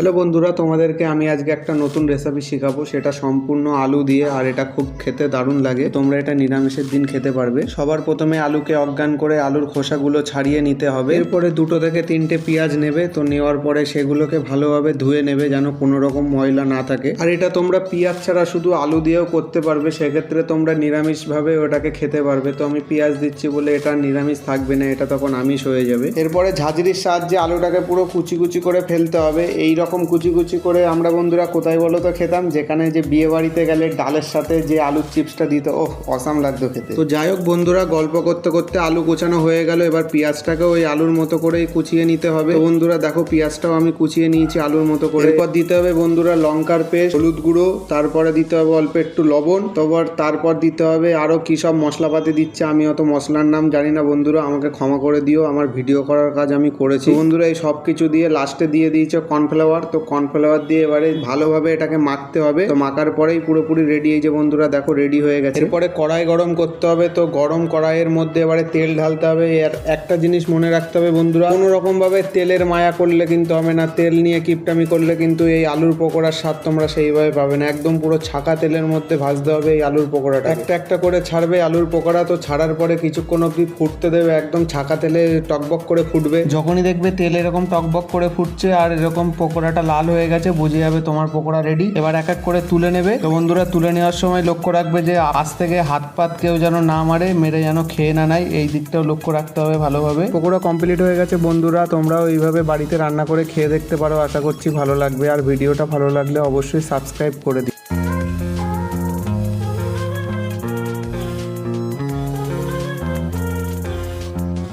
Hello বন্ধুরা, তোমাদেরকে আমি আজকে একটা নতুন রেসিপি শেখাবো। সেটা সম্পূর্ণ আলু দিয়ে, আর এটা খুব খেতে দারুণ লাগে। তোমরা এটা নিরামিষের দিন খেতে পারবে। সবার প্রথমে আলুকে অজ্ঞান করে আলুর খোসাগুলো ছাড়িয়ে নিতে হবে। এরপরে দুটো থেকে তিনটে পেঁয়াজ নেবে, তো নেওয়ার পরে সেগুলোকে ভালোভাবে ধুয়ে নেবে যেন কোনো রকম ময়লা না থাকে। আর এটা তোমরা পেঁয়াজ ছাড়া শুধু আলু দিয়েও করতে পারবে, সেক্ষেত্রে তোমরা নিরামিষভাবে ওটাকে খেতে পারবে। তো আমি পেঁয়াজ দিচ্ছি বলে এটা নিরামিষ থাকবে না, এটা তখন আমিষ হয়ে যাবে। এরপরে ঝাঁঝরির সাহায্যে আলুটাকে পুরো কুচি কুচি করে ফেলতে হবে। এই রকম কুচি কুচি করে আমরা বন্ধুরা কোথায় বলো তো খেতাম? যেখানে যে বিয়ে বাড়িতে গেলে ডালের সাথে যে আলুর চিপসটা দিত ও অসাম লাগতো খেতে। তো যাই হোক বন্ধুরা, গল্প করতে করতে আলু কোচানো হয়ে গেল। এবার পেঁয়াজটাকে ওই আলুর মতো করেই কুচিয়ে নিতে হবে। বন্ধুরা, দেখো পেঁয়াজটাও আমি কুচিয়ে নিয়েছি আলুর মতো করে। এরপর দিতে হবে বন্ধুরা লঙ্কার পেস্ট, হলুদ গুঁড়ো, তারপরে দিতে হবে অল্প একটু লবণ। তারপর তারপর দিতে হবে আরও কি সব মশলাপাতি দিচ্ছে, আমি অত মশলার নাম জানি না। বন্ধুরা, আমাকে ক্ষমা করে দিও, আমার ভিডিও করার কাজ আমি করেছি। বন্ধুরা, এই সব কিছু দিয়ে লাস্টে দিয়ে দিয়েছে কর্নফ্লাওয়ার তো কর্নফ্লাওয়ার দিয়ে এবারে ভালোভাবে এটাকে মাখতে হবে। তো মাখার পরেই পুরোপুরি রেডি যে বন্ধুরা, দেখো রেডি হয়ে গেছে। এরপরে কড়াই গরম করতে হবে, তো গরম কড়াইয়ের মধ্যে এবারে তেল ঢালতে হবে। আর একটা জিনিস মনে রাখতে হবে বন্ধুরা কোনো রকম ভাবে তেলের মায়া করলে কিন্তু হবে না। তেল নিয়ে কিপটামি করলে কিন্তু এই আলুর পকোড়ার স্বাদ তোমরা সেইভাবে পাবে না। একদম পুরো ছাকা তেলের মধ্যে ভাজতে হবে এই আলুর পকোড়াটা। একটা একটা করে ছাড়বে আলুর পকোড়া, তো ছাড়ার পরে কিছুক্ষণ অবধি ফুটতে দেবে। একদম ছাকা তেলে টকবক করে ফুটবে। যখনই দেখবে তেল এরকম টকবক করে ফুটছে, আর এরকম পকোড়াটা লাল হয়ে গেছে, বুঝে যাবে তোমার পকোড়া রেডি এবার এক এক করে তুলে নেবে। তো বন্ধুরা, তুলে নেওয়ার সময় লক্ষ্য রাখবে যে, আজ থেকে হাত পাত কেউ যেন না মারে, মেরে যেন খেয়ে না নেয়, এই দিকটাও লক্ষ্য রাখতে হবে ভালোভাবে। পকোড়া কমপ্লিট হয়ে গেছে বন্ধুরা, তোমরাও এইভাবে বাড়িতে রান্না করে খেয়ে দেখতে পারো, আশা করছি ভালো লাগবে। আর ভিডিওটা ভালো লাগলে অবশ্যই সাবস্ক্রাইব করে দিও।